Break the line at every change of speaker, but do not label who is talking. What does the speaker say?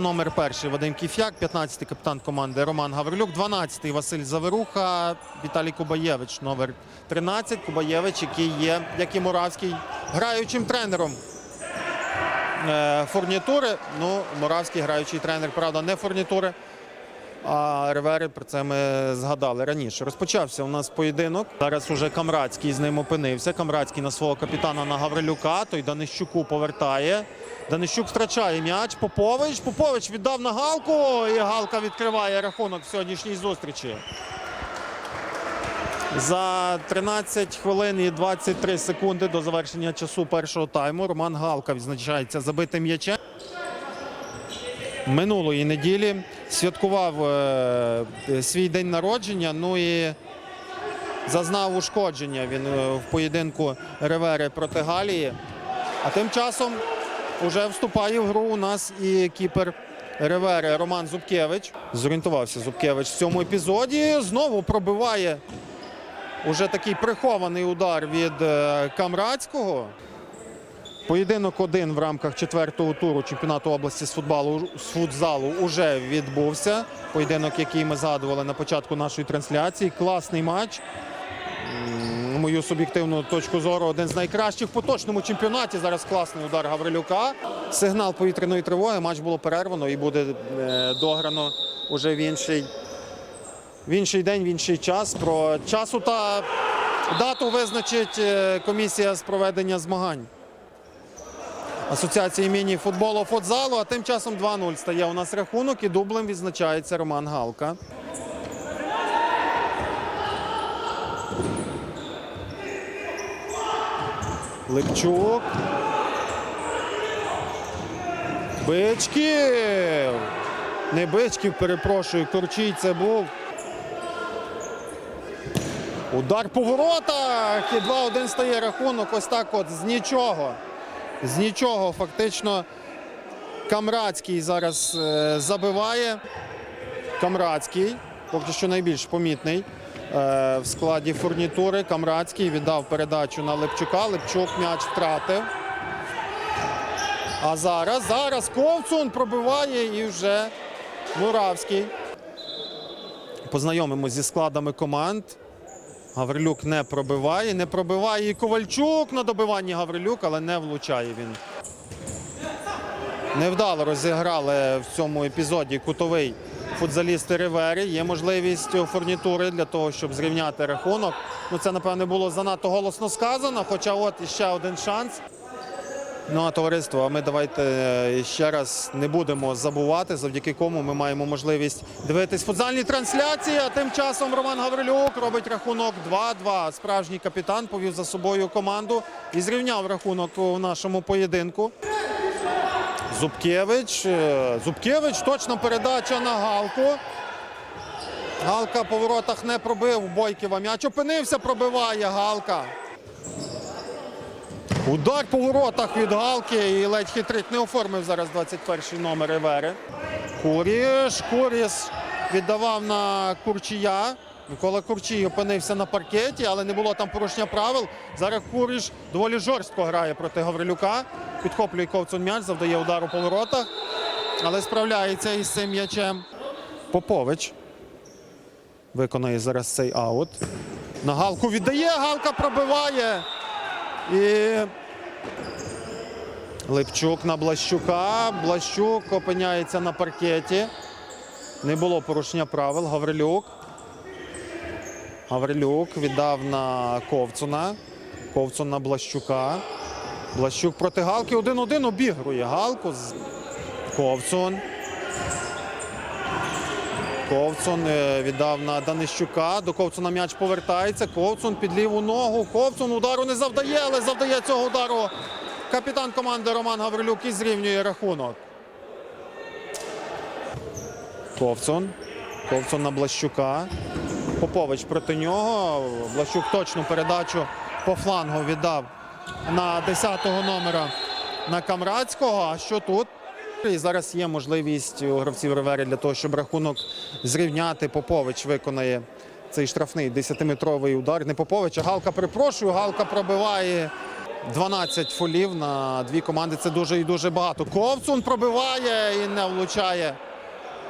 Номер перший Вадим Кіфяк, 15-й капітан команди Роман Гаврилюк, 12-й Василь Заверуха, Віталій Кубаєвич, номер 13. Кубаєвич, який є, як і Муравський, граючим тренером е, фурнітури. Ну, Муравський граючий тренер, правда, не фурнітури. А Ревери про це ми згадали раніше. Розпочався у нас поєдинок. Зараз уже Камрадський з ним опинився. Камрадський на свого капітана на Гаврилюка. Той Данищуку повертає. Данищук втрачає м'яч. Попович. Попович віддав на Галку. І Галка відкриває рахунок в сьогоднішній зустрічі. За 13 хвилин і 23 секунди до завершення часу першого тайму Роман Галка відзначається забитим м'ячем. Минулої неділі святкував е, свій день народження. Ну і зазнав ушкодження він е, в поєдинку Ревери проти Галії. А тим часом вже вступає в гру у нас і кіпер Ревери Роман Зубкевич. Зорієнтувався Зубкевич в цьому епізоді. Знову пробиває уже такий прихований удар від е, Камрадського. Поєдинок один в рамках четвертого туру чемпіонату області з футболу з футзалу уже відбувся. Поєдинок, який ми згадували на початку нашої трансляції. Класний матч. Мою суб'єктивну точку зору, один з найкращих в поточному чемпіонаті. Зараз класний удар Гаврилюка. Сигнал повітряної тривоги. Матч було перервано і буде е, дограно уже в інший, в інший день, в інший час. Про часу та дату визначить е, комісія з проведення змагань. Асоціації міні-футболу футзалу. А тим часом 2-0 стає у нас рахунок і дублем відзначається Роман Галка. Липчук. Бичків. Не Бичків, перепрошую, Корчій це був. Удар по воротах. І 2-1 стає рахунок. Ось так от з нічого. З нічого фактично Камрадський зараз е, забиває. Камрадський, поки що найбільш помітний е, в складі фурнітури. Камрадський віддав передачу на Лепчука. Лепчук м'яч втратив. А зараз, зараз Ковцун пробиває і вже Муравський. Познайомимось зі складами команд. Гаврилюк не пробиває, не пробиває і Ковальчук на добиванні Гаврилюк, але не влучає він. Невдало розіграли в цьому епізоді кутовий футзалісти Ривері. Є можливість фурнітури для того, щоб зрівняти рахунок. Ну, це, напевне, було занадто голосно сказано, хоча от іще один шанс. Ну а товариство, а ми давайте е, ще раз не будемо забувати, завдяки кому ми маємо можливість дивитись футзальні трансляції. А тим часом Роман Гаврилюк робить рахунок 2-2. Справжній капітан повів за собою команду і зрівняв рахунок у нашому поєдинку. Зубкевич. е, Зубкевич, точна передача на Галку. Галка по воротах не пробив Бойківа. М'яч опинився, пробиває Галка. Удар по воротах від Галки і ледь хитрик не оформив зараз 21-й номер Івери. Куріш. Куріс віддавав на Курчія. Микола Курчій опинився на паркеті, але не було там порушення правил. Зараз Куріш доволі жорстко грає проти Гаврилюка. Підхоплює ковцун м'яч, завдає удару по воротах, але справляється із цим м'ячем. Попович виконає зараз цей аут. На Галку віддає, Галка пробиває. І Липчук на Блащука. Блащук опиняється на паркеті. Не було порушення правил. Гаврилюк. Гаврилюк віддав на Ковцуна. Ковцун на Блащука. Блащук проти Галки. Один-один обігрує Галку. Ковцун. Ковцун е, віддав на Данищука. До Ковцуна м'яч повертається. Ковцун під ліву ногу. Ковцун удару не завдає, але завдає цього удару капітан команди Роман Гаврилюк і зрівнює рахунок. Ковцун. Ковцун на Блащука. Попович проти нього. Блащук точну передачу по флангу віддав на 10-го номера на Камрадського. А що тут? І зараз є можливість у гравців Ривері для того, щоб рахунок зрівняти. Попович виконає цей штрафний 10-метровий удар. Не Попович, а Галка перепрошую. Галка пробиває 12 фолів на дві команди це дуже і дуже багато. Ковцун пробиває і не влучає